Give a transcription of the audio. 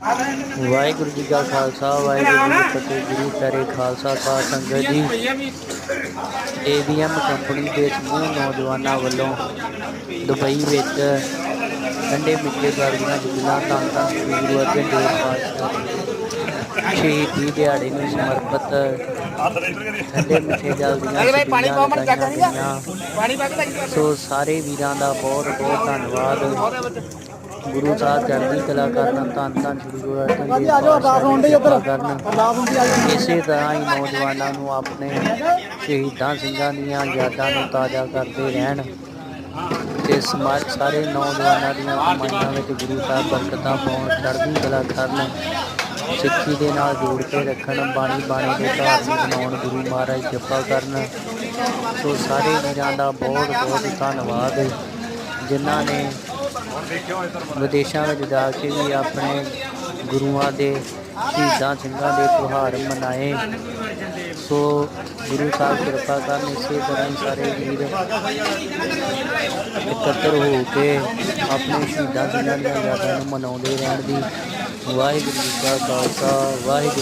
ਵਾਹਿਗੁਰੂ ਜੀ ਕਾ ਖਾਲਸਾ ਵਾਹਿਗੁਰੂ ਜੀ ਕੀ ਫਤਿਹ ਗੁਰੂ ਪਿਆਰੇ ਖਾਲਸਾ ਸਾਧ ਸੰਗਤ ਜੀ। ਏਬੀਐਮ ਕੰਪਨੀ ਦੇ ਸਮੂਹ ਨੌਜਵਾਨਾਂ ਵੱਲੋਂ ਦੁਬਈ ਵਿੱਚ ਠੰਡੇ ਮਿੱਠੇ ਗਰਮੀਆਂ ਜੁਗਲਾ ਤਾਂ ਤਾਂ ਗੁਰੂ ਅਰਜਨ ਦੇਵ ਪਾਤਸ਼ਾਹ ਦੇ ਸ਼ਹੀਦੀ ਦਿਹਾੜੇ ਨੂੰ ਸਮਰਪਿਤ ਠੰਡੇ ਮਿੱਠੇ ਜਲ ਦੀਆਂ ਪਾਣੀ ਮਨ ਚੱਕ ਨਹੀਂ ਪਾਣੀ ਪਾ ਕੇ ਸੋ ਸਾਰੇ ਵੀਰਾਂ ਦਾ ਬਹੁਤ ਬਹੁਤ ਧੰਨਵਾਦ। ਗੁਰੂ ਸਾਹਿਬ ਚੜ੍ਹਦੀ ਕਲਾ ਕਰਨ ਧੰਨ ਧੰਨ ਸ੍ਰੀ ਗੁਰੂ ਅਰਜਨ ਦੇਵ ਪਾਤਸ਼ਾਹ ਕਰਨ ਇਸੇ ਤਰ੍ਹਾਂ ਹੀ ਨੌਜਵਾਨਾਂ ਨੂੰ ਆਪਣੇ ਸ਼ਹੀਦਾਂ ਸਿੰਘਾਂ ਦੀਆਂ ਯਾਦਾਂ ਨੂੰ ਤਾਜ਼ਾ ਕਰਦੇ ਰਹਿਣ ਤੇ ਸਮਾਜ ਸਾਰੇ ਨੌਜਵਾਨਾਂ ਦੀਆਂ ਕਮਾਈਆਂ ਵਿੱਚ ਗੁਰੂ ਸਾਹਿਬ ਬਰਕਤਾਂ ਪਾਉਣ ਚੜ੍ਹਦੀ ਕਲਾ ਕਰਨ ਸਿੱਖੀ ਦੇ ਨਾਲ ਜੋੜ ਕੇ ਰੱਖਣ ਬਾਣੀ ਬਾਣੀ ਦੇ ਧਾਰਨੀ ਬਣਾਉਣ ਗੁਰੂ ਮਹਾਰਾਜ ਕਿਰਪਾ ਕਰਨ। ਸੋ ਸਾਰੇ ਵੀਰਾਂ ਦਾ ਬਹੁਤ ਬਹੁਤ ਧੰਨਵਾਦ। ਜਿਨ੍ਹਾਂ ਨੇ ਵਿਦੇਸ਼ਾਂ ਵਿੱਚ ਜਾ ਕੇ ਵੀ ਆਪਣੇ ਗੁਰੂਆਂ ਦੇ ਸ਼ਹੀਦਾਂ ਸਿੰਘਾਂ ਦੇ ਤਿਉਹਾਰ ਮਨਾਏ। ਸੋ ਗੁਰੂ ਸਾਹਿਬ ਕਿਰਪਾ ਕਰਨ ਇਸੇ ਤਰ੍ਹਾਂ ਸਾਰੇ ਵੀਰ ਇਕੱਤਰ ਹੋ ਕੇ ਆਪਣੇ ਸ਼ਹੀਦਾਂ ਸਿੰਘਾਂ ਦੀਆਂ ਯਾਦਾਂ ਨੂੰ ਮਨਾਉਂਦੇ ਰਹਿਣ ਦੀ ਵਾਹਿਗੁਰੂ ਜੀ ਕਾ ਖਾਲਸਾ, ਵਾਹਿਗੁਰੂ